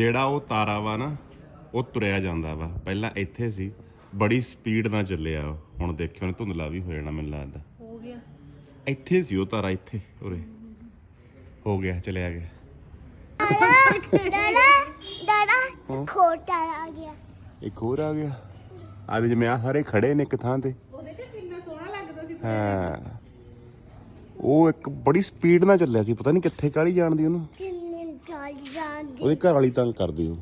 ਜਿਹੜਾ ਉਹ ਤਾਰਾ ਵਾ ਨਾ ਉਹ ਤੁਰਿਆ ਜਾਂਦਾ ਵਾ। ਪਹਿਲਾਂ ਇੱਥੇ ਸੀ ਬੜੀ ਸਪੀਡ ਨਾਲ ਚੱਲਿਆ ਉਹ। ਹੁਣ ਦੇਖਿਓ ਨੇ ਧੁੰਦਲਾ ਵੀ ਹੋ ਜਾਣਾ ਮੈਨੂੰ ਲੱਗਦਾ। ਹੋ ਗਿਆ। ਇੱਥੇ ਸੀ ਉਹ ਤਾਰਾ ਇੱਥੇ ਉਰੇ। ਹੋ ਗਿਆ ਚਲਿਆ ਗਿਆ। ਦਾਦਾ ਦਾਦਾ ਖੋਟਾ ਆ ਗਿਆ। ਇੱਕ ਹੋਰ ਆ ਗਿਆ? ਆਦੇ ਜਿਵੇਂ ਆ ਸਾਰੇ ਖੜੇ ਨੇ ਇੱਕ ਥਾਂ ਤੇ। ਉਹ ਦੇਖਿਆ ਕਿੰਨਾ ਸੋਹਣਾ ਲੱਗਦਾ ਸੀ ਹਾਂ। ਉਹ ਇੱਕ ਬੜੀ ਸਪੀਡ ਨਾਲ ਚੱਲਿਆ ਸੀ ਪਤਾ ਨਹੀਂ ਕਿੱਥੇ ਕਾਲੀ ਜਾਣਦੀ ਉਹਨੂੰ। ਕਿੰਨੇ ਚਾਲ ਜਾਂਦੀ। ਉਹਦੇ ਘਰ ਵਾਲੀ ਤੰਗ ਕਰਦੀ ਉਹ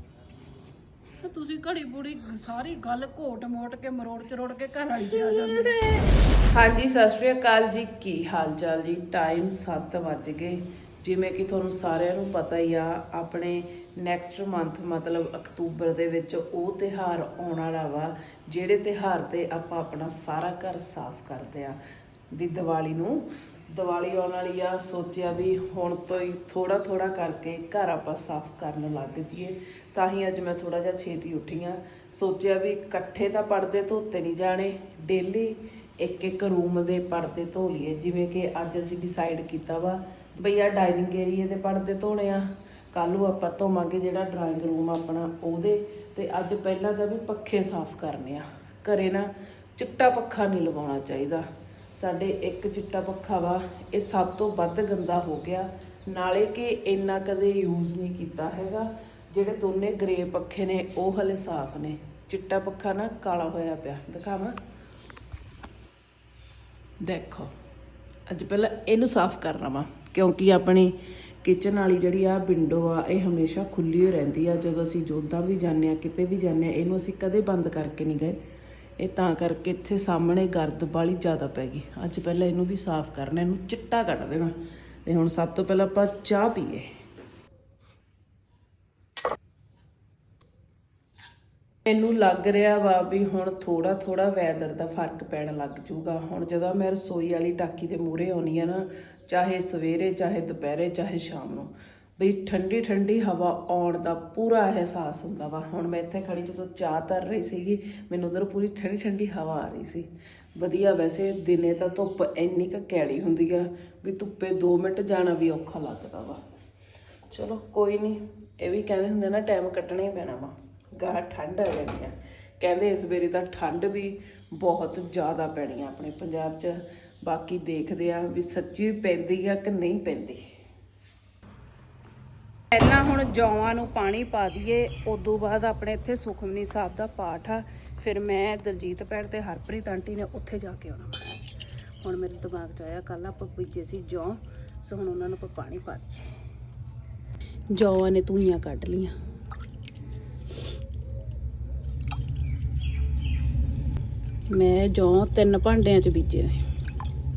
ਤੇ ਤੁਸੀਂ ਘੜੀ ਬੁੜੀ ਸਾਰੀ ਗੱਲ ਘੋਟ ਮੋਟ ਕੇ ਮਰੋੜ ਚਰੋੜ ਕੇ ਘਰ ਵਾਲੀ ਤੇ ਆ ਜਾਂਦੇ। ਹਾਂਜੀ ਸਤਿ ਸ਼੍ਰੀ ਅਕਾਲ ਜੀ। ਕੀ ਹਾਲ ਚਾਲ ਜੀ? ਟਾਈਮ 7 ਵੱਜ ਗਏ। ਜਿਵੇਂ ਕਿ ਤੁਹਾਨੂੰ ਸਾਰਿਆਂ ਨੂੰ ਪਤਾ ਹੀ ਆ ਆਪਣੇ ਨੈਕਸਟ ਮੰਥ ਮਤਲਬ ਅਕਤੂਬਰ ਦੇ ਵਿੱਚ ਉਹ ਤਿਹਾਰ ਆਉਣ ਵਾਲਾ ਵਾ ਜਿਹੜੇ ਤਿਹਾਰ ਤੇ ਆਪਾਂ ਆਪਣਾ ਸਾਰਾ ਘਰ ਸਾਫ਼ ਕਰਦੇ ਆ। ਵੀ ਦੀਵਾਲੀ ਨੂੰ ਦੀਵਾਲੀ ਆਉਣ ਵਾਲੀ ਆ, ਸੋਚਿਆ ਵੀ ਹੁਣ ਤੋਂ ਹੀ ਥੋੜਾ ਥੋੜਾ ਕਰਕੇ ਘਰ ਆਪਾਂ ਸਾਫ਼ ਕਰਨ ਲੱਗ ਜੀਏ ਤਾਂ ਹੀ ਅੱਜ ਮੈਂ ਥੋੜਾ ਜਿਹਾ ਛੇਤੀ ਉੱਠੀ ਆ ਸੋਚਿਆ ਵੀ ਇਕੱਠੇ ਤਾਂ ਪਰਦੇ ਧੋਤੇ ਨਹੀਂ ਜਾਣੇ ਡੇਲੀ ਇੱਕ ਇੱਕ ਰੂਮ ਦੇ ਪਰਦੇ ਧੋ ਲਈਏ, ਜਿਵੇਂ ਕਿ ਅੱਜ ਅਸੀਂ ਡਿਸਾਈਡ ਕੀਤਾ ਵਾ ਬਈ ਆ ਡਾਈਨਿੰਗ ਏਰੀਏ ਦੇ ਪਰਦੇ ਧੋਣੇ ਆ ਕੱਲ ਨੂੰ ਆਪਾਂ ਧੋਵਾਂਗੇ ਜਿਹੜਾ ਡਰਾਇੰਗ ਰੂਮ ਆਪਣਾ ਉਹਦੇ, ਤੇ ਅੱਜ ਪਹਿਲਾਂ ਤਾਂ ਵੀ ਪੱਖੇ ਸਾਫ਼ ਕਰਨੇ ਆ, ਘਰੇ ਨਾ ਚਿੱਟਾ ਪੱਖਾ ਨਹੀਂ ਲਗਾਉਣਾ ਚਾਹੀਦਾ। ਸਾਡੇ ਇੱਕ ਚਿੱਟਾ ਪੱਖਾ ਵਾ, ਇਹ ਸਭ ਤੋਂ ਵੱਧ ਗੰਦਾ ਹੋ ਗਿਆ। ਨਾਲੇ ਕਿ ਇੰਨਾ ਕਦੇ ਯੂਜ਼ ਨਹੀਂ ਕੀਤਾ ਹੈਗਾ। ਜਿਹੜੇ ਦੋਨੇ ਗ੍ਰੇ ਪੱਖੇ ਨੇ, ਉਹ ਹਲੇ ਸਾਫ਼ ਨੇ। ਚਿੱਟਾ ਪੱਖਾ ਨਾ ਕਾਲਾ ਹੋਇਆ ਪਿਆ। ਦਿਖਾਵਾਂ? ਦੇਖੋ, ਅੱਜ ਪਹਿਲਾਂ ਇਹਨੂੰ ਸਾਫ਼ ਕਰਨਾ ਵਾ, ਕਿਉਂਕਿ ਆਪਣੀ ਕਿਚਨ ਵਾਲੀ ਜਿਹੜੀ ਆ ਵਿੰਡੋ ਆ, ਇਹ ਹਮੇਸ਼ਾ ਖੁੱਲੀ ਹੋ ਰਹਿੰਦੀ ਆ। ਜਦੋਂ ਅਸੀਂ ਜੋਦਾਂ ਵੀ ਜਾਂਦੇ ਆ, ਕਿਤੇ ਵੀ ਜਾਂਦੇ ਆ, ਇਹਨੂੰ ਅਸੀਂ ਕਦੇ ਬੰਦ ਕਰਕੇ ਨਹੀਂ ਗਏ। ਇਹ ਤਾਂ ਕਰਕੇ ਇੱਥੇ ਸਾਹਮਣੇ ਗਰਦ ਬਾਲੀ ਜ਼ਿਆਦਾ ਪੈ ਗਈ। ਅੱਜ ਪਹਿਲਾਂ ਇਹਨੂੰ ਵੀ ਸਾਫ਼ ਕਰਨਾ, ਇਹਨੂੰ ਚਿੱਟਾ ਕੱਢ ਦੇਣਾ। ਤੇ ਹੁਣ ਸਭ ਤੋਂ ਪਹਿਲਾਂ ਆਪਾਂ ਚਾਹ ਪੀਏ। ਮੈਨੂੰ ਲੱਗ ਰਿਹਾ ਵਾ ਵੀ ਹੁਣ ਥੋੜਾ ਥੋੜਾ ਵੈਦਰ ਦਾ ਫ਼ਰਕ ਪੈਣ ਲੱਗ ਜੂਗਾ। ਹੁਣ ਜਦੋਂ ਮੈਂ ਰਸੋਈ ਵਾਲੀ ਟਾਕੀ ਦੇ ਮੂਹਰੇ ਆਉਣੀ ਆ ਨਾ, ਚਾਹੇ ਸਵੇਰੇ, ਚਾਹੇ ਦੁਪਹਿਰੇ, ਚਾਹੇ ਸ਼ਾਮ ਨੂੰ ਵੀ ਠੰਡੀ ਠੰਡੀ ਹਵਾ ਆਉਣ ਦਾ ਪੂਰਾ ਅਹਿਸਾਸ ਹੁੰਦਾ ਵਾ। ਹੁਣ ਮੈਂ ਇੱਥੇ ਖੜੀ ਜਦੋਂ ਚਾਹ ਤਰ ਰਹੀ ਸੀਗੀ, ਮੈਨੂੰ ਉਧਰ ਪੂਰੀ ਠੰਡੀ ਠੰਡੀ ਹਵਾ ਆ ਰਹੀ ਸੀ। ਵਧੀਆ ਵੈਸੇ ਦਿਨੇ ਤਾਂ ਧੁੱਪ ਇੰਨੀ ਕੁ ਕੈੜੀ ਹੁੰਦੀ ਆ ਵੀ ਧੁੱਪੇ 2 ਮਿੰਟ ਜਾਣਾ ਵੀ ਔਖਾ ਲੱਗਦਾ ਵਾ। ਚਲੋ ਕੋਈ ਨਹੀਂ ਇਹ ਵੀ ਕਹਿੰਦੇ ਹੁੰਦੇ ਨਾ ਟਾਈਮ ਕੱਟਣਾ ਹੀ ਪੈਣਾ ਵਾ। ਗਾਹ ਠੰਡ ਆ ਜਾਣੀ ਆ ਕਹਿੰਦੇ ਇਸ ਵੇਲੇ ਤਾਂ ਠੰਡ ਵੀ ਬਹੁਤ ਜ਼ਿਆਦਾ ਪੈਣੀ ਆ ਆਪਣੇ ਪੰਜਾਬ 'ਚ। ਬਾਕੀ ਦੇਖਦੇ ਆ ਵੀ ਸੱਚੀ ਪੈਂਦੀ ਆ ਕਿ ਨਹੀਂ ਪੈਂਦੀ। ਪਹਿਲਾਂ ਹੁਣ ਜੌਆਂ ਨੂੰ ਪਾਣੀ ਪਾ ਦਈਏ, ਉਦੋਂ ਬਾਅਦ ਆਪਣੇ ਇੱਥੇ ਸੁਖਮਨੀ ਸਾਹਿਬ ਦਾ ਪਾਠ ਆ। ਫਿਰ ਮੈਂ, ਦਲਜੀਤ ਭੈਣ ਤੇ ਹਰਪ੍ਰੀਤ ਆਂਟੀ ਨੇ ਉੱਥੇ ਜਾ ਕੇ ਆਉਣਾ ਹੁਣ ਮੇਰੇ ਦਿਮਾਗ 'ਚ ਆਇਆ ਕੱਲ ਆਪਾਂ ਬੀਜੇ ਸੀ ਜੌਂ, ਸੋ ਹੁਣ ਉਹਨਾਂ ਨੂੰ ਆਪਾਂ ਪਾਣੀ ਪਾ ਦਈਏ। ਜੌਆਂ ਨੇ ਧੂਈਆਂ ਕੱਢ ਲੀਆਂ ਮੈਂ ਜੌਂ ਤਿੰਨ ਭਾਂਡਿਆਂ 'ਚ ਬੀਜੇ ਨੇ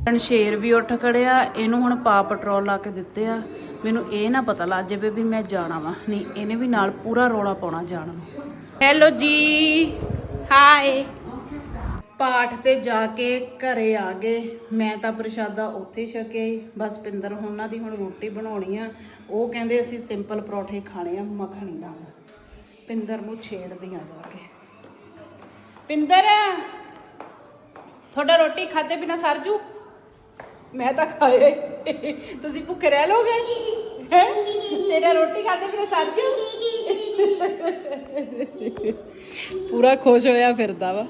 ਸ਼ੇਰ ਵੀ ਉੱਠ ਖੜਿਆ, ਇਹਨੂੰ ਹੁਣ ਪਾ ਪੈਟਰੋਲ ਲਾ ਕੇ ਦਿੱਤੇ ਆ। ਮੈਨੂੰ ਇਹ ਨਾ ਪਤਾ ਲੱਗ ਜਾਵੇ ਵੀ ਮੈਂ ਜਾਣਾ ਵਾ। ਨਹੀਂ, ਇਹਨੇ ਵੀ ਨਾਲ ਪੂਰਾ ਰੋਲਾ ਪਾਉਣਾ ਜਾਣਾ ਵਾ ਹੈਲੋ ਜੀ ਹਾਏ ਪਾਠ ਤੇ ਜਾ ਕੇ ਘਰੇ ਆ ਗਏ। ਮੈਂ ਤਾਂ ਪ੍ਰਸ਼ਾਦਾ ਉੱਥੇ ਛਕਿਆ ਬਸ ਪਿੰਦਰ ਉਹਨਾਂ ਦੀ ਹੁਣ ਰੋਟੀ ਬਣਾਉਣੀ ਆ। ਉਹ ਕਹਿੰਦੇ ਅਸੀਂ ਸਿੰਪਲ ਪਰੌਠੇ ਖਾਣੇ ਆ, ਮੱਖਣੀ ਨਾਲ ਪਿੰਦਰ ਨੂੰ ਛੇੜਦੀਆਂ ਜਾ ਕੇ। ਪਿੰਦਰ, ਤੁਹਾਡਾ ਰੋਟੀ ਖਾਦੇ ਬਿਨਾ ਸਰਜੂ ਮੈਂ ਤਾਂ ਖਾਏ ਤੁਸੀਂ ਭੁੱਖੇ ਰਹਿ ਲੋਗੇ? ਹੈਂ? ਤੇਰਾ ਰੋਟੀ ਖਾਦੇ ਬਿਨਾ ਸਰਜੂ ਪੂਰਾ ਖੁਸ਼ ਹੋਇਆ ਫਿਰਦਾ ਵਾ।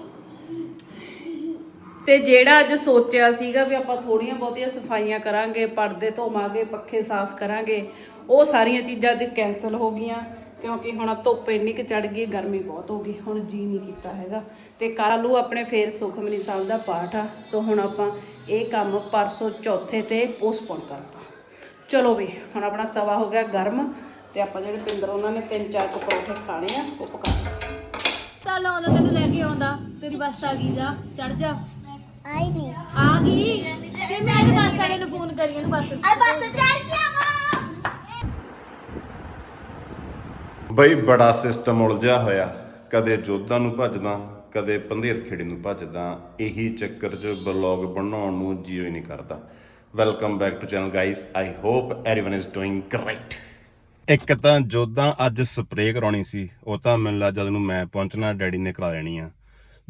ਤੇ ਜਿਹੜਾ ਅੱਜ ਸੋਚਿਆ ਸੀਗਾ ਵੀ ਆਪਾਂ ਥੋੜੀਆਂ ਬਹੁਤੀਆਂ ਸਫਾਈਆਂ ਕਰਾਂਗੇ, ਪਰਦੇ ਧੋਵਾਂਗੇ, ਪੱਖੇ ਸਾਫ਼ ਕਰਾਂਗੇ, ਉਹ ਸਾਰੀਆਂ ਚੀਜ਼ਾਂ ਅੱਜ ਕੈਨਸਲ ਹੋ ਗਈਆਂ। ਕਿਉਂਕਿ ਹੁਣ ਧੁੱਪ ਇੰਨੀ ਕਿ ਚੜ ਗਈ ਗਰਮੀ ਬਹੁਤ ਹੋ ਗਈ ਹੁਣ ਜੀ ਨਹੀਂ ਕੀਤਾ ਹੈਗਾ। ਤੇ ਕੱਲ੍ਹ ਨੂੰ ਆਪਣੇ ਫੇਰ ਸੁਖਮਨੀ ਸਾਹਿਬ ਦਾ ਪਾਠ ਆ। ਸੋ ਹੁਣ ਆਪਾਂ ਇਹ ਕੰਮ ਪਰਸੋਂ ਚੌਥੇ ਤੇ ਪੋਸਟਪੋਨ ਕਰਤਾ। ਚਲੋ ਵੀ ਹੁਣ ਆਪਣਾ ਤਵਾ ਹੋ ਗਿਆ ਗਰਮ ਤੇ ਆਪਾਂ ਜਿਹੜੇ ਪਿੰਦਰ ਉਹਨਾਂ ਨੇ ਤਿੰਨ ਚਾਰ ਕੁ ਪਰੌਂਠੇ ਖਾਣੇ ਆ ਉਹ ਪਕਾ ਚੱਲ ਆਉਂਦਾ ਤੈਨੂੰ ਲੈ ਕੇ ਆਉਂਦਾ। ਤੇਰੀ ਬੱਸ ਆ ਗਈ ਜਾ ਚੜ ਜਾ। ਆਈ ਨਹੀਂ। ਆ ਗਈ? ਤੇ ਮੈਂ ਇਹਨੂੰ ਬੱਸ ਵਾਲੇ ਨੂੰ ਫੋਨ ਕਰੀ ਇਹਨੂੰ ਬੱਸ। ਆ ਬਸ ਚੱਲ ਗਿਆ ਵਾ ਬਈ ਬੜਾ ਸਿਸਟਮ ਉਲਝਿਆ ਹੋਇਆ ਕਦੇ ਜੋਧਾਂ ਨੂੰ ਭੱਜਦਾ ਕਦੇ ਪੰਧੇਰ ਖੇੜੇ ਨੂੰ ਭੱਜਦਾ ਇਹੀ ਚੱਕਰ 'ਚ ਬਲੌਗ ਬਣਾਉਣ ਨੂੰ ਜੀਓ ਹੀ ਨਹੀਂ ਕਰਦਾ welcome back to channel guys I hope everyone is doing great ਇੱਕ ਤਾਂ ਜੋਧਾਂ ਅੱਜ ਸਪਰੇਅ ਕਰਾਉਣੀ ਸੀ ਉਹ ਤਾਂ ਮੈਨੂੰ ਲੱਗਾ ਜਦ ਨੂੰ ਮੈਂ ਪਹੁੰਚਣਾ ਡੈਡੀ ਨੇ ਕਰਾ ਲੈਣੀ ਆ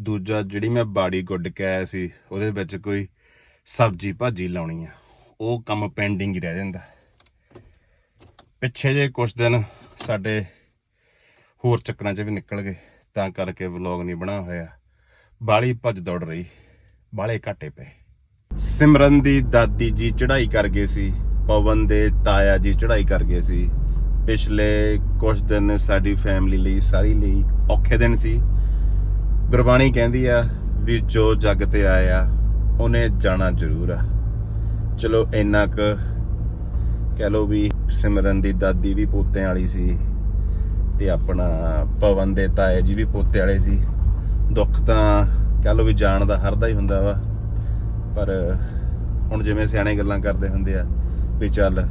ਦੂਜਾ ਜਿਹੜੀ ਮੈਂ ਬਾੜੀ ਗੁੱਡ ਕੇ ਆਇਆ ਸੀ ਉਹਦੇ ਵਿੱਚ ਕੋਈ ਸਬਜੀ ਭਾਜੀ ਲਾਉਣੀ ਆ ਉਹ ਕੰਮ ਪੈਂਡਿੰਗ ਹੀ ਰਹਿ ਜਾਂਦਾ ਪਿੱਛੇ ਜੇ ਕੁਝ ਦਿਨ ਸਾਡੇ ਹੋਰ ਚੱਕਰਾਂ 'ਚ ਵੀ ਨਿਕਲ ਗਏ। ਤਾਂ ਕਰਕੇ ਵਲੌਗ ਨਹੀਂ ਬਣਾ ਹੋਇਆ। ਬਾਲੀ ਭੱਜ ਦੌੜ ਰਹੀ। ਬਾਲੇ ਘਾਟੇ ਪਏ। ਸਿਮਰਨ ਦੀ ਦਾਦੀ ਜੀ ਚੜ੍ਹਾਈ ਕਰ ਗਏ ਸੀ। ਪਵਨ ਦੇ ਤਾਇਆ ਜੀ ਚੜ੍ਹਾਈ ਕਰ ਗਏ ਸੀ। ਪਿਛਲੇ ਕੁਝ ਦਿਨ ਸਾਡੀ ਫੈਮਿਲੀ ਲਈ ਸਾਰੀ ਲਈ ਔਖੇ ਦਿਨ ਸੀ। ਗੁਰਬਾਣੀ ਕਹਿੰਦੀ ਆ ਵੀ ਜੋ ਜੱਗ ਤੇ ਆਇਆ, ਉਹਨੇ ਜਾਣਾ ਜ਼ਰੂਰ ਆ। ਚਲੋ ਇੰਨਾ ਕੁ ਕਹਿ ਲੋ ਵੀ ਸਿਮਰਨ ਦੀ ਦਾਦੀ ਵੀ ਪੋਤਿਆਂ ਵਾਲੀ ਸੀ। ਤੇ ਆਪਣਾ ਪਵਨ ਦੇ ਤਾਏ ਜੀ ਵੀ ਪੋਤੇ ਵਾਲੇ ਸੀ। ਦੁੱਖ ਤਾਂ ਕਹਿ ਲੋ ਵੀ ਜਾਣ ਦਾ ਹਰਦਾ ਹੀ ਹੁੰਦਾ ਵਾ। ਪਰ ਹੁਣ ਜਿਵੇਂ ਸਿਆਣੇ ਗੱਲਾਂ ਕਰਦੇ ਹੁੰਦੇ ਆ ਵੀ ਚੱਲ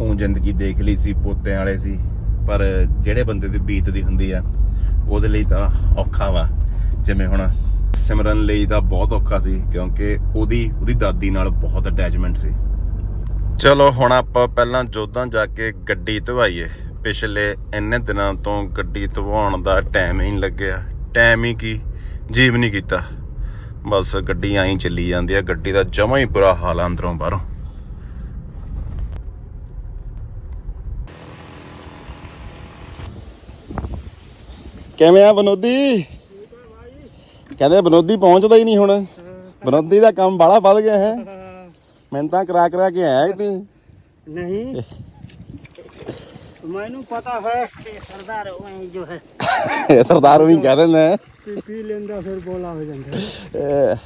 ਉਹ ਜ਼ਿੰਦਗੀ ਦੇਖ ਲਈ ਸੀ, ਪੋਤਿਆਂ ਵਾਲੇ ਸੀ, ਪਰ ਜਿਹੜੇ ਬੰਦੇ ਦੀ ਬੀਤਦੀ ਹੁੰਦੀ ਆ, ਉਹਦੇ ਲਈ ਤਾਂ ਔਖਾ ਵਾ। ਜਿਵੇਂ ਹੁਣ ਸਿਮਰਨ ਲਈ ਤਾਂ ਬਹੁਤ ਔਖਾ ਸੀ, ਕਿਉਂਕਿ ਉਹਦੀ ਉਹਦੀ ਦਾਦੀ ਨਾਲ ਬਹੁਤ ਅਟੈਚਮੈਂਟ ਸੀ। ਚਲੋ ਹੁਣ ਆਪਾਂ ਪਹਿਲਾਂ ਜੋਧਾਂ ਜਾ ਕੇ ਗੱਡੀ ਧਵਾਈਏ। ਪਿਛਲੇ ਇੰਨੇ ਦਿਨਾਂ ਤੋਂ ਗੱਡੀ ਧਵਾਉਣ ਦਾ ਟਾਈਮ ਹੀ ਨਹੀਂ ਲੱਗਿਆ। ਟਾਈਮ ਹੀ ਕੀ? ਜੀਵ ਨਹੀਂ ਕੀਤਾ। ਬਸ ਗੱਡੀ ਆਈ ਚੱਲੀ ਜਾਂਦੀ ਆ ਗੱਡੀ ਦਾ ਜਮਾ ਹੀ ਬੁਰਾ ਹਾਲ ਆ ਅੰਦਰੋਂ ਬਾਹਰੋਂ। ਕਿਵੇਂ ਆ ਬਨੋਦੀ? ਕਹਿੰਦੇ ਬਨੋਦੀ ਪਹੁੰਚਦਾ ਹੀ ਨਹੀਂ ਹੁਣ। ਬਨੋਦੀ ਦਾ ਕੰਮ ਬਾਲਾ ਵੱਧ ਗਿਆ ਹੈ। ਮੈਂ ਤਾਂ ਕਰਾ ਕਰਾ ਕੇ ਆਇਆ ਤੀ नहीं ਮੈਨੂੰ ਪਤਾ ਹੈ ਕਿ ਸਰਦਾਰ ਉਹੀ ਜੋ ਹੈ। ਇਹ ਸਰਦਾਰ ਉਹੀ ਕਹਿ ਦਿੰਦੇ ਨੇ ਪੀ ਲੈਂਦਾ ਫਿਰ ਬੋਲਾ ਹੋ ਜਾਂਦਾ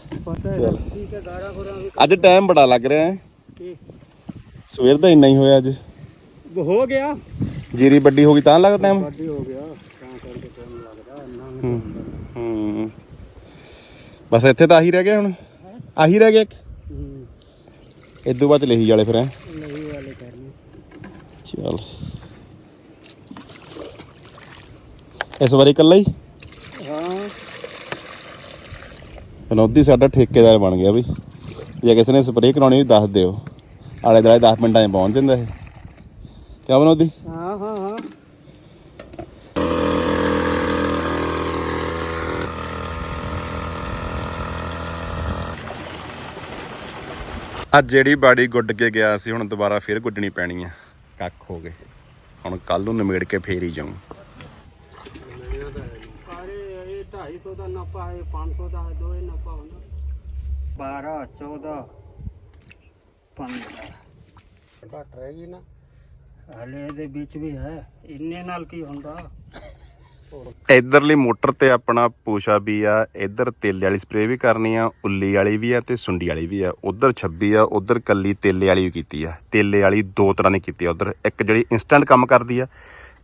ਅੱਜ ਟਾਈਮ ਬੜਾ ਲੱਗ ਰਿਹਾ ਸਵੇਰ ਦਾ ਇੰਨਾ ਹੀ ਹੋਇਆ ਅੱਜ। ਹੋ ਗਿਆ। ਜੀਰੀ ਵੱਡੀ ਹੋ ਗਈ ਤਾਂ ਲੱਗ ਟਾਈਮ ਵੱਡੀ ਹੋ ਗਿਆ ਤਾਂ ਕਰਕੇ ਟਾਈਮ ਲੱਗਦਾ ਇੰਨਾ ਬਸ ਇੱਥੇ ਤਾਂ ਆਹੀ ਰਹਿ ਗਿਆ ਹੁਣ? ਆਹੀ ਰਹਿ ਗਿਆ ਇੱਕ? ਹੂੰ, ਇਦੋਂ ਬਾਅਦ ਚ ਲਹੀ ਵਾਲੇ ਫਿਰ ਹੈ? ਨਹੀਂ ਵਾਲੇ ਕਰਨੇ। ਚਲ। ਇਸ ਵਾਰੀ ਇਕੱਲਾ ਹੀ? ਹਾਂ। ਫਨੌਦੀ ਸਾਡਾ ਠੇਕੇਦਾਰ ਬਣ ਗਿਆ ਵੀ ਜੇ ਕਿਸੇ ਨੇ ਸਪਰੇਅ ਕਰਾਉਣੀ ਹੋਈ ਦੱਸ ਦਿਓ। ਆਲੇ ਦੁਆਲੇ 10 ਮਿੰਟਾਂ 'ਚ ਪਹੁੰਚ ਜਾਂਦਾ ਇਹ। ਕਿਆ ਬਨੌਦੀ ਹਾਂ ਹਾਂ ਹਾਂ। ਅੱਜ ਜਿਹੜੀ ਬਾੜੀ ਗੁੱਡ ਕੇ ਗਿਆ ਸੀ ਹੁਣ ਦੁਬਾਰਾ ਫੇਰ ਗੁੱਡਣੀ ਪੈਣੀ ਆ। ਕੱਖ ਹੋ ਗਏ। ਹੁਣ ਕੱਲ ਨੂੰ ਨਿਮੇੜ ਕੇ ਫੇਰ ਹੀ ਜਾਉਂ 250 ਦਾ ਮੋਟਰ ਤੇ ਆਪਣਾ ਪੂਸ਼ਾ ਵੀ ਆ ਇਧਰ ਤੇਲੇ ਵਾਲੀ ਸਪਰੇ ਵੀ ਕਰਨੀ ਆ ਉੱਲੀ ਵਾਲੀ ਵੀ ਆ ਤੇ ਸੁੰਡੀ ਵਾਲੀ ਵੀ ਆ। ਉਧਰ 26 ਆ ਉਧਰ ਕੱਲੀ ਤੇਲੇ ਵਾਲੀ ਵੀ ਕੀਤੀ ਆ। ਤੇਲੇ ਵਾਲੀ ਦੋ ਤਰ੍ਹਾਂ ਦੀ ਕੀਤੀ ਆ ਉਧਰ। ਇੱਕ ਜਿਹੜੀ ਇਨਸਟੈਂਟ ਕੰਮ ਕਰਦੀ ਆ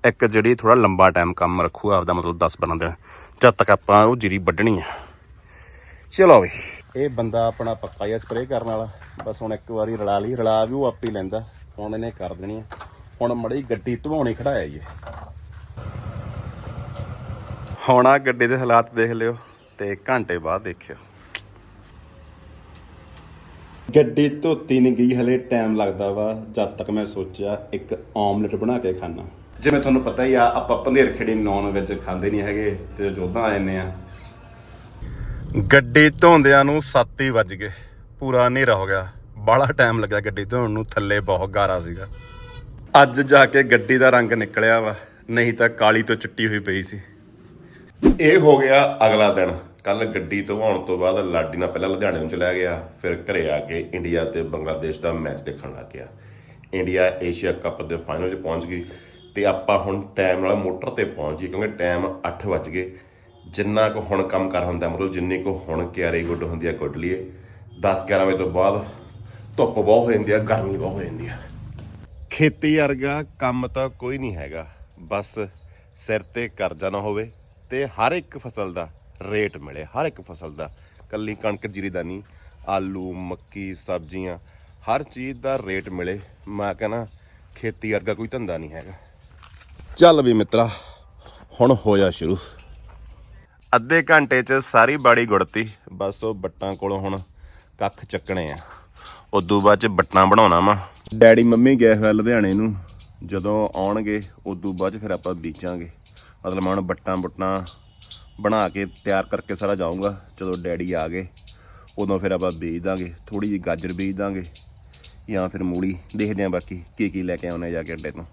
ਇੱਕ ਜਿਹੜੀ ਥੋੜਾ ਲੰਬਾ ਟਾਈਮ ਕੰਮ ਰੱਖੂ ਆਪਦਾ ਮਤਲਬ 10 12 ਦਿਨ। ਜਦ ਤੱਕ ਆਪਾਂ ਉਹ ਜੀਰੀ ਵੱਢਣੀ ਆ। ਚਲੋ ਵੀ। ਇਹ ਬੰਦਾ ਆਪਣਾ ਪੱਕਾ ਹੀ ਸਪਰੇਅ ਕਰਨ ਵਾਲਾ। ਬਸ ਹੁਣ ਇੱਕ ਵਾਰੀ ਰਲਾ ਲਈ। ਰਲਾ ਵੀ ਉਹ ਆਪੇ ਹੀ ਲੈਂਦਾ। ਹੁਣ ਇਹਨੇ ਕਰ ਦੇਣੀ ਆ। ਹੁਣ ਮੜੀ ਗੱਡੀ ਧਵਾਉਣੀ ਖੜਾਇਆ ਜੀ। ਹੁਣ ਆ ਗੱਡੀ ਦੇ ਹਾਲਾਤ ਦੇਖ ਲਿਓ ਤੇ ਘੰਟੇ ਬਾਅਦ ਦੇਖਿਓ। ਗੱਡੀ ਧੋਤੀ ਨਹੀਂ ਗਈ, ਹਲੇ ਟਾਈਮ ਲੱਗਦਾ ਵਾ। ਜਦ ਤੱਕ ਮੈਂ ਸੋਚਿਆ ਇੱਕ ਆਮਲੇਟ ਬਣਾ ਕੇ ਖਾਣਾ ਜਿਵੇਂ ਤੁਹਾਨੂੰ ਪਤਾ ਹੀ ਆ ਆਪਾਂ ਪੰਧੇਰ ਖੇੜੀ ਨੌਨ ਵੈਜ ਖਾਂਦੇ ਨਹੀਂ ਹੈਗੇ ਤੇ ਜੋਧਾਂ ਆ ਜੰਨੇ ਆ। ਗੱਡੀ ਧੋਂਦਿਆਂ ਨੂੰ 7 ਹੀ ਵੱਜ ਗਏ। ਪੂਰਾ ਹਨੇਰਾ ਹੋ ਗਿਆ। ਬਾਹਲਾ ਟਾਈਮ ਲੱਗਾ ਗੱਡੀ ਧੋਣ ਨੂੰ ਥੱਲੇ ਬਹੁਤ ਗਾਰਾ ਸੀਗਾ। ਅੱਜ ਜਾ ਕੇ ਗੱਡੀ ਦਾ ਰੰਗ ਨਿਕਲਿਆ ਵਾ ਨਹੀਂ ਤਾਂ ਕਾਲੀ ਤੋਂ ਚਿੱਟੀ ਹੋਈ ਪਈ ਸੀ। ਇਹ ਹੋ ਗਿਆ ਅਗਲਾ ਦਿਨ। ਕੱਲ ਗੱਡੀ ਧਵਾਉਣ ਤੋਂ ਬਾਅਦ ਲਾਡੀ ਨਾਲ ਪਹਿਲਾਂ ਲੁਧਿਆਣੇ ਨੂੰ ਚਲਾ ਗਿਆ ਫਿਰ ਘਰੇ ਆ ਕੇ ਇੰਡੀਆ ਤੇ ਬੰਗਲਾਦੇਸ਼ ਦਾ ਮੈਚ ਦੇਖਣ ਲੱਗ ਗਿਆ। ਇੰਡੀਆ ਏਸ਼ੀਆ ਕੱਪ ਦੇ ਫਾਈਨਲ 'ਚ ਪਹੁੰਚ ਗਈ। ਤੇ ਆਪਾਂ ਹੁਣ ਟਾਈਮ ਨਾਲ ਮੋਟਰ ਤੇ ਪਹੁੰਚ ਗਏ ਕਿਉਂਕਿ ਟਾਈਮ 8 ਵੱਜ ਗਏ। ਜਿੰਨਾ ਕੁ ਹੁਣ ਕੰਮ ਕਰ ਹੁੰਦਾ, ਮਤਲਬ ਜਿੰਨੀ ਕੁ ਹੁਣ ਕਿਆਰੀ ਗੁੱਡ ਹੁੰਦੀ ਆ, ਗੁੱਡ ਲਈਏ। 10 11 ਵਜੇ ਤੋਂ ਬਾਅਦ ਧੁੱਪ ਬਹੁਤ ਹੋ ਜਾਂਦੀ ਆ, ਗਰਮੀ ਬਹੁਤ ਹੋ ਜਾਂਦੀ ਆ। ਖੇਤੀ ਵਰਗਾ ਕੰਮ ਤਾਂ ਕੋਈ ਨਹੀਂ ਹੈਗਾ। ਬਸ ਸਿਰ ਤੇ ਕਰਜ਼ਾ ਨਾ ਹੋਵੇ ਤੇ ਹਰ ਇੱਕ ਫਸਲ ਦਾ ਰੇਟ ਮਿਲੇ, ਹਰ ਇੱਕ ਫਸਲ ਦਾ। ਕੱਲੀ ਕਣਕ, ਜੀਰੀ ਦਾ ਨਹੀਂ ਆਲੂ, ਮੱਕੀ, ਸਬਜ਼ੀਆਂ, ਹਰ ਚੀਜ਼ ਦਾ ਰੇਟ ਮਿਲੇ। ਮੈਂ ਕਹਿੰਦਾ ਖੇਤੀ ਵਰਗਾ ਕੋਈ ਧੰਦਾ ਨਹੀਂ ਹੈਗਾ। ਚੱਲ ਵੀ ਮਿੱਤਰਾ, ਹੁਣ ਹੋਇਆ ਸ਼ੁਰੂ। ਅੱਧੇ ਘੰਟੇ 'ਚ ਸਾਰੀ ਬਾੜੀ ਗੁੜਤੀ, ਬਸ ਉਹ ਬੱਟਾਂ ਕੋਲੋਂ ਹੁਣ ਕੱਖ ਚੱਕਣੇ ਆ। ਉਦੋਂ ਬਾਅਦ 'ਚ ਬੱਟਾਂ ਬਣਾਉਣਾ ਵਾ। ਡੈਡੀ ਮੰਮੀ ਗਏ ਹੋਏ ਲੁਧਿਆਣੇ ਨੂੰ। ਜਦੋਂ ਆਉਣਗੇ, ਉਦੋਂ ਬਾਅਦ 'ਚ ਫਿਰ ਆਪਾਂ ਬੀਜਾਂਗੇ। ਮਤਲਬ ਮੈਂ ਹੁਣ ਬੱਟਾਂ ਬੁੱਟਾਂ ਬਣਾ ਕੇ ਤਿਆਰ ਕਰਕੇ ਸਾਰਾ ਜਾਊਂਗਾ, ਜਦੋਂ ਡੈਡੀ ਆ ਗਏ, ਉਦੋਂ ਫਿਰ ਆਪਾਂ ਬੀਜ ਦਾਂਗੇ। ਥੋੜੀ ਜਿਹੀ ਗਾਜਰ ਬੀਜ ਦਾਂਗੇ ਜਾਂ ਫਿਰ ਮੂਲੀ, ਦੇਖਦੇ ਆਂ ਬਾਕੀ ਕੀ ਕੀ ਲੈ ਕੇ ਆਉਣੇ ਜਾ ਕੇ ਅੱਡੇ ਤੋਂ।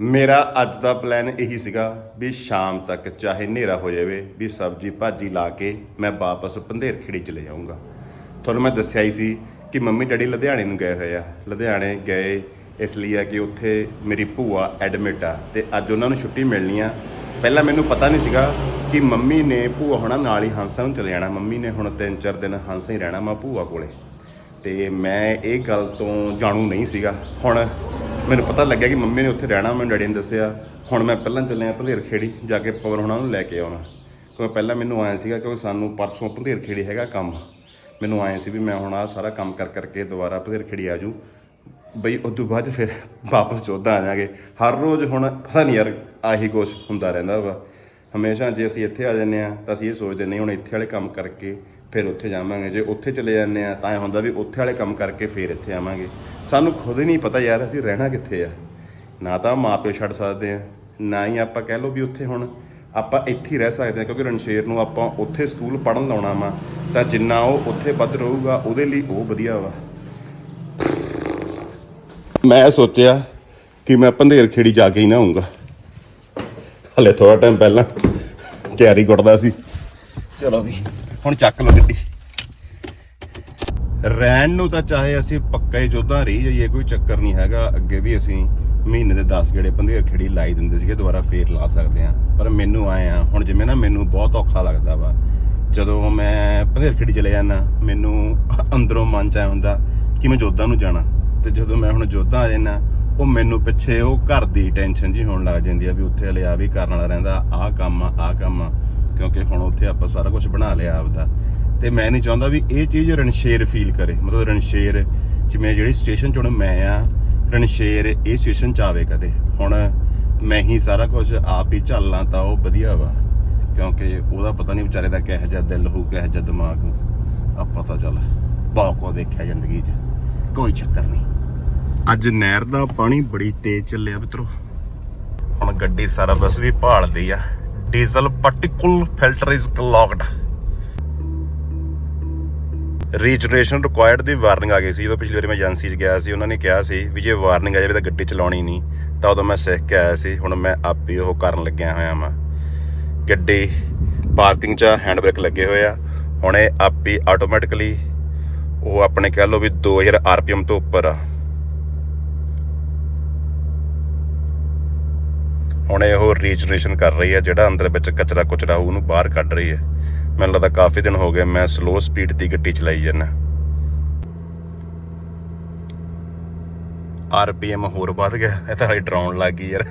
ਮੇਰਾ ਅੱਜ ਦਾ ਪਲਾਨ ਇਹੀ ਸੀਗਾ ਵੀ ਸ਼ਾਮ ਤੱਕ ਚਾਹੇ ਹਨੇਰਾ ਹੋ ਜਾਵੇ ਵੀ ਸਬਜੀ ਭਾਜੀ ਲਾ ਕੇ ਮੈਂ ਵਾਪਸ ਪੰਧੇਰ ਖੇੜੀ ਚਲੇ ਜਾਊਂਗਾ ਤੁਹਾਨੂੰ ਮੈਂ ਦੱਸਿਆ ਹੀ ਸੀ ਕਿ ਮੰਮੀ ਡੈਡੀ ਲੁਧਿਆਣੇ ਨੂੰ ਗਏ ਹੋਏ ਆ। ਲੁਧਿਆਣੇ ਗਏ, ਇਸ ਲਈ ਆ ਕਿ ਉੱਥੇ ਮੇਰੀ ਭੂਆ ਐਡਮਿਟ ਆ ਤੇ ਅੱਜ ਉਹਨਾਂ ਨੂੰ ਛੁੱਟੀ ਮਿਲਣੀ ਆ। ਪਹਿਲਾਂ ਮੈਨੂੰ ਪਤਾ ਨਹੀਂ ਸੀਗਾ ਕਿ ਮੰਮੀ ਨੇ ਭੂਆ ਹੋਣਾ ਨਾਲ ਹੀ ਹਾਂਸਾ ਨੂੰ ਚਲੇ ਜਾਣਾ। ਮੰਮੀ ਨੇ ਹੁਣ 3-4 ਦਿਨ ਹਾਂਸਾ ਹੀ ਰਹਿਣਾ ਮੈਂ ਭੂਆ ਕੋਲੇ। ਤੇ ਮੈਂ ਇਹ ਗੱਲ ਤੋਂ ਜਾਣੂ ਨਹੀਂ ਸੀਗਾ। ਹੁਣ ਮੈਨੂੰ ਪਤਾ ਲੱਗਿਆ ਕਿ ਮੰਮੀ ਨੇ ਉੱਥੇ ਰਹਿਣਾ, ਮੈਨੂੰ ਡੈਡੀ ਨੇ ਦੱਸਿਆ, ਹੁਣ ਮੈਂ ਪਹਿਲਾਂ ਚੱਲਿਆ ਭਲੇਰ ਖੇੜੀ, ਜਾ ਕੇ ਪਵਨ ਹੋਣਾ ਨੂੰ ਲੈ ਕੇ ਆਉਣਾ। ਕਿਉਂਕਿ ਪਹਿਲਾਂ ਮੈਨੂੰ ਆਇਆ ਸੀਗਾ, ਕਿਉਂਕਿ ਸਾਨੂੰ ਪਰਸੋਂ ਭੰਦੇਰ ਖੇੜੀ ਹੈਗਾ ਕੰਮ। ਮੈਨੂੰ ਆਇਆ ਸੀ ਵੀ ਮੈਂ ਹੁਣ ਆਹ ਸਾਰਾ ਕੰਮ ਕਰ ਕਰਕੇ ਦੁਬਾਰਾ ਭੰਦੇਰ ਖੇੜੀ ਆ ਜੂ ਬਈ ਉਸ ਤੋਂ ਬਾਅਦ 'ਚ ਫਿਰ ਵਾਪਸ ਚੋਦਾ ਆ ਜਾਾਂਗੇ। ਹਰ ਰੋਜ਼ ਹੁਣ ਪਤਾ ਨਹੀਂ ਯਾਰ, ਆਹੀ ਕੁਛ ਹੁੰਦਾ ਰਹਿੰਦਾ ਵਾ। ਹਮੇਸ਼ਾ ਜੇ ਅਸੀਂ ਇੱਥੇ ਆ ਜਾਂਦੇ ਆ ਤਾਂ ਅਸੀਂ ਇਹ ਸੋਚਦੇ ਨਹੀਂ ਹੁਣ ਇੱਥੇ ਵਾਲੇ ਕੰਮ ਕਰਕੇ ਫਿਰ ਉੱਥੇ ਜਾਵਾਂਗੇ। ਜੇ ਉੱਥੇ ਚਲੇ ਜਾਂਦੇ ਆ ਤਾਂ ਇਹ ਹੁੰਦਾ ਵੀ ਉੱਥੇ ਵਾਲੇ ਕੰਮ ਕਰਕੇ ਫਿਰ ਇੱਥੇ ਆਵਾਂਗੇ। ਸਾਨੂੰ ਖੁਦ ਹੀ ਨਹੀਂ ਪਤਾ ਯਾਰ ਅਸੀਂ ਰਹਿਣਾ ਕਿੱਥੇ ਆ। ਨਾ ਤਾਂ ਮਾਪਿਓ ਛੱਡ ਸਕਦੇ ਆ, ਨਾ ਹੀ ਆਪਾਂ ਕਹਿ ਲਓ ਵੀ ਉੱਥੇ ਹੁਣ ਆਪਾਂ ਇੱਥੇ ਹੀ ਰਹਿ ਸਕਦੇ ਆ, ਕਿਉਂਕਿ ਰਣਸ਼ੇਰ ਨੂੰ ਆਪਾਂ ਉੱਥੇ ਸਕੂਲ ਪੜਨ ਲਾਉਣਾ ਵਾ, ਤਾਂ ਜਿੰਨਾ ਉਹ ਉੱਥੇ ਵੱਧ ਰਹੂਗਾ, ਉਹਦੇ ਲਈ ਉਹ ਵਧੀਆ ਵਾ। ਮੈਂ ਸੋਚਿਆ ਕਿ ਮੈਂ ਪੰਧੇਰ ਖੇੜੀ ਜਾ ਕੇ ਹੀ ਨਾ ਆਉਂਗਾ ਹਲੇ ਥੋੜਾ ਟਾਈਮ ਪਹਿਲਾਂ ਤਿਆਰੀ ਗੁੱਟਦਾ ਸੀ। ਚਲੋ ਵੀ, ਹੁਣ ਚੱਕ ਲਓ ਗੱਡੀ। ਰਹਿਣ ਨੂੰ ਤਾਂ ਚਾਹੇ ਅਸੀਂ ਪੱਕਾ ਹੀ ਜੋਧਾ ਰਹੀ ਜਾਈਏ, ਕੋਈ ਚੱਕਰ ਨਹੀਂ ਹੈਗਾ। ਅੱਗੇ ਵੀ ਅਸੀਂ ਮਹੀਨੇ ਦੇ 10 ਗੇੜੇ ਪੰਧੇਰ ਖੇੜੀ ਲਾਈ ਦਿੰਦੇ ਸੀਗੇ, ਦੁਬਾਰਾ ਫੇਰ ਲਾ ਸਕਦੇ ਆ ਪਰ ਮੈਨੂੰ ਆਏ ਆ, ਹੁਣ ਜਿਵੇਂ ਨਾ ਮੈਨੂੰ ਬਹੁਤ ਔਖਾ ਲੱਗਦਾ ਵਾ। ਜਦੋਂ ਮੈਂ ਪੰਧੇਰ ਖੇੜੀ ਚਲੇ ਜਾਂਦਾ, ਮੈਨੂੰ ਅੰਦਰੋਂ ਮਨ ਚ ਆਇਆ ਹੁੰਦਾ ਕਿ ਮੈਂ ਜੋਧਾ ਨੂੰ ਜਾਣਾ। ਤੇ ਜਦੋਂ ਮੈਂ ਹੁਣ ਜੋਧਾ ਆ ਜਾਂਦਾ, ਉਹ ਮੈਨੂੰ ਪਿੱਛੇ ਉਹ ਘਰ ਦੀ ਟੈਨਸ਼ਨ ਜੀ ਹੋਣ ਲੱਗ ਜਾਂਦੀ ਆ ਵੀ ਉੱਥੇ ਹਲੇ ਆ ਵੀ ਕਰਨ ਵਾਲਾ ਰਹਿੰਦਾ, ਆਹ ਕੰਮ ਆ, ਆਹ ਕੰਮ ਆ। ਕਿਉਂਕਿ ਹੁਣ ਉੱਥੇ ਆਪਾਂ ਸਾਰਾ ਕੁਝ ਬਣਾ ਲਿਆ ਆਪਦਾ। ਤੇ ਮੈਂ ਨਹੀਂ ਚਾਹੁੰਦਾ ਵੀ ਇਹ ਚੀਜ਼ ਰਣਸ਼ੇਰ ਫੀਲ ਕਰੇ। ਮਤਲਬ ਰਣਸ਼ੇਰ ਜਿਵੇਂ ਜਿਹੜੀ ਸਟੇਸ਼ਨ ਚੋਂ ਮੈਂ ਆ, ਰਣਸ਼ੇਰ ਇਹ ਸਟੇਸ਼ਨ ਚ ਆਵੇ ਕਦੇ। ਹੁਣ ਮੈਂ ਹੀ ਸਾਰਾ ਕੁਝ ਆਪ ਹੀ ਝੱਲਾਂ ਤਾਂ ਉਹ ਵਧੀਆ ਵਾ। ਕਿਉਂਕਿ ਉਹਦਾ ਪਤਾ ਨਹੀਂ ਵਿਚਾਰੇ ਦਾ ਕਿਹੋ ਜਿਹਾ ਦਿਲ ਹੋਊ, ਕਿਹੋ ਜਿਹਾ ਦਿਮਾਗ ਹੋਊ। ਆਪਾਂ ਤਾਂ ਚੱਲ ਬਹੁਤ ਕੁਝ ਦੇਖਿਆ ਜ਼ਿੰਦਗੀ 'ਚ। ਕੋਈ ਚੱਕਰ ਨਹੀਂ। ਅੱਜ ਨਹਿਰ ਦਾ ਪਾਣੀ ਬੜੀ ਤੇਜ਼ ਚੱਲਿਆ ਮਿੱਤਰੋ। ਹੁਣ ਗੱਡੀ ਸਾਰਾ ਬਸ ਵੀ ਭਾਲਦੀ ਆ। Diesel particle filter is clogged regeneration required the warning ਆ ਗਈ ਸੀ, ਜਦੋਂ ਪਿਛਲੀ ਵਾਰੀ ਮੈਂ ਏਜੰਸੀ 'ਚ ਗਿਆ ਸੀ, ਉਹਨਾਂ ਨੇ ਕਿਹਾ ਸੀ ਵੀ ਜੇ ਵਾਰਨਿੰਗ ਆ ਜਾਵੇ ਤਾਂ ਗੱਡੀ ਚਲਾਉਣੀ ਨਹੀਂ, ਤਾਂ ਉਦੋਂ ਮੈਂ ਸਿੱਖ ਕੇ ਆਇਆ ਸੀ, ਹੁਣ ਮੈਂ ਆਪ ਹੀ ਉਹ ਕਰਨ ਲੱਗਿਆ ਹੋਇਆ ਵਾਂ। ਗੱਡੀ ਪਾਰਕਿੰਗ 'ਚ ਹੈਂਡ ਬ੍ਰੇਕ ਲੱਗੇ ਹੋਏ ਆ, ਹੁਣ ਇਹ ਆਪ ਹੀ ਆਟੋਮੈਟਿਕਲੀ ਉਹ ਆਪਣੇ ਕਹਿ ਲਓ ਵੀ 2000 ਆਰਪੀਐਮ ਤੋਂ ਉੱਪਰ ਆ। ਹੁਣ ਇਹ ਉਹ ਰੀਜਨਰੇਸ਼ਨ ਕਰ ਰਹੀ ਹੈ ਜਿਹੜਾ ਅੰਦਰ ਵਿੱਚ ਕਚਰਾ ਕੁਚਰਾ ਉਹਨੂੰ ਬਾਹਰ ਕੱਢ ਰਹੀ ਹੈ ਮੈਨੂੰ ਲੱਗਦਾ ਕਾਫੀ ਦਿਨ ਹੋ ਗਏ ਮੈਂ ਸਲੋ ਸਪੀਡ ਦੀ ਗੱਡੀ ਚਲਾਈ ਜਾਂਦਾ। ਆਰਪੀਐਮ ਹੋਰ ਵੱਧ ਗਿਆ, ਇਹ ਤਾਂ ਹਾਈ ਡਰਾਉਣ ਲੱਗ ਗਈ ਯਾਰ।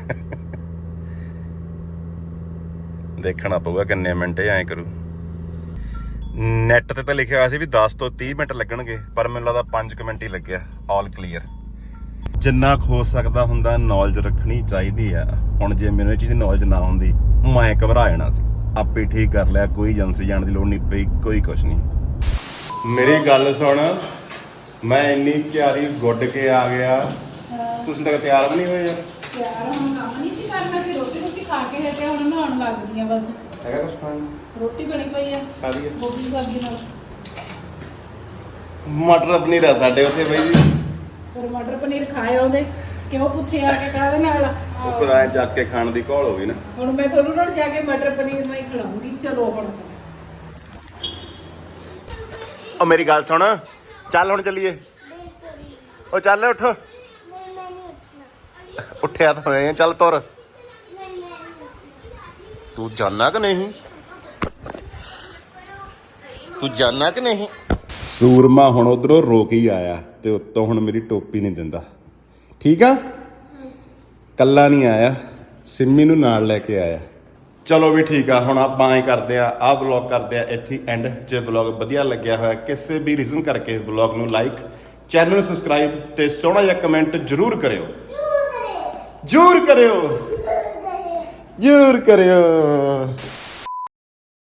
ਦੇਖਣਾ ਪਊਗਾ ਕਿੰਨੇ ਮਿੰਟ ਇਹ ਐਂ ਕਰੂ। ਨੈਟ ਤੇ ਤਾਂ ਲਿਖਿਆ ਹੋਇਆ ਸੀ ਵੀ 10 ਤੋਂ 30 ਮਿੰਟ ਲੱਗਣਗੇ, ਪਰ ਮੈਨੂੰ ਲੱਗਦਾ 5 ਮਿੰਟ ਹੀ ਲੱਗਿਆ ਆਲ ਕਲੀਅਰ ਜਿੰਨਾ ਕੁ ਹੋ ਸਕਦਾ ਹੁੰਦਾ ਨੌਲੇਜ ਰੱਖਣੀ ਚਾਹੀਦੀ ਆ। ਹੁਣ ਜੇ ਮੈਨੂੰ ਇਹ ਚੀਜ਼ ਦੀ ਨੌਲੇਜ ਨਾ ਹੁੰਦੀ, ਮੈਂ ਘਬਰਾ ਜਾਣਾ ਸੀ। ਆਪੇ ਠੀਕ ਕਰ ਲਿਆ ਕੋਈ ਏਜੰਸੀ ਜਾਣ ਦੀ ਲੋੜ ਨਹੀਂ ਪਈ ਕੋਈ ਕੁਛ ਨਹੀਂ। ਮੇਰੀ ਗੱਲ ਸੁਣ ਮੈਂ ਇੰਨੀ ਤਿਆਰੀ ਗੁੱਡ ਕੇ ਆ ਗਿਆ। ਤੁਸੀਂ ਤੱਕ ਤਿਆਰ ਵੀ ਨਹੀਂ ਹੋਏ ਯਾਰ ਯਾਰ ਹੁਣ ਕੰਮ ਨਹੀਂ ਸੀ ਕਰਨਾ ਕਿ ਰੋਟੀ ਰੋਟੀ ਖਾ ਕੇ ਹਟੇ ਹੁਣ ਨਹਾਉਣ ਲੱਗ ਗਈਆਂ ਬਸ। ਹੈਗਾ ਕੁਛ ਖਾਣ? ਨੂੰ? ਰੋਟੀ ਬਣੀ ਪਈ ਆ ਖਾ ਲਈਏ। ਗੋਭੀ ਦੀ ਸਬਜ਼ੀ ਨਾਲ। ਮਟਰ ਪਨੀਰ ਆ ਸਾਡੇ ਉੱਥੇ ਬਈ ਜੀ। ਫਿਰ ਮਟਰ ਪਨੀਰ ਖਾਏ ਆਉਂਦੇ ਕਿਉਂ ਪੁੱਛੇ ਆ ਕੇ ਕਾਹਦੇ ਨਾਲ? ਉਹ ਫਿਰ ਐਂ ਚੱਕ ਕੇ ਖਾਣ ਦੀ ਘੋਲ ਹੋ ਗਈ ਨਾ। ਹੁਣ ਮੈਂ ਤੁਹਾਨੂੰ ਨਾਲ ਜਾ ਕੇ ਮਟਰ ਪਨੀਰ ਨਾਲ ਹੀ ਖਿਲਾਉਂਗੀ ਚਲੋ ਹੁਣ। ਉਹ ਮੇਰੀ ਗੱਲ ਸੁਣ ਚੱਲ ਹੁਣ ਚੱਲੀਏ। ਉਹ ਚੱਲ ਉੱਠ। ਨਹੀਂ ਮੈਂ ਨਹੀਂ ਉੱਠਣਾ ਉੱਠਿਆ ਤਾਂ ਹੋਇਆ ਚੱਲ ਤੁਰ। ਨਹੀਂ ਨਹੀਂ ਤੂੰ ਜਾਣਾ ਕਿ ਨਹੀਂ? ਤੂੰ ਜਾਣਾ ਕਿ ਨਹੀਂ? ਸੂਰਮਾ ਹੁਣ ਉਧਰੋਂ ਰੋਕ ਹੀ ਆਇਆ ਤੇ ਉੱਤੋਂ ਹੁਣ ਮੇਰੀ ਟੋਪੀ ਨਹੀਂ ਦਿੰਦਾ। ਠੀਕ ਆ? ਕੱਲਾ ਨਹੀਂ ਆਇਆ। ਸਿੰਮੀ ਨੂੰ ਨਾਲ ਲੈ ਕੇ ਆਇਆ। ਚਲੋ ਵੀ ਠੀਕ ਆ, ਹੁਣ ਆਪਾਂ ਐ ਕਰਦੇ ਆ, ਆਹ ਵਲੌਗ ਕਰਦੇ ਆ, ਇੱਥੇ ਐਂਡ ਜੇ ਵਲੌਗ ਵਧੀਆ ਲੱਗਿਆ ਹੋਇਆ, ਕਿਸੇ ਵੀ ਰੀਜ਼ਨ ਕਰਕੇ ਵਲੌਗ ਨੂੰ ਲਾਈਕ ਚੈਨਲ ਨੂੰ ਸਬਸਕ੍ਰਾਈਬ ਤੇ ਸੋਹਣਾ ਜਿਹਾ ਕਮੈਂਟ ਜ਼ਰੂਰ ਕਰਿਓ। ਜ਼ਰੂਰ ਕਰਿਓ। ਜ਼ਰੂਰ ਕਰਿਓ।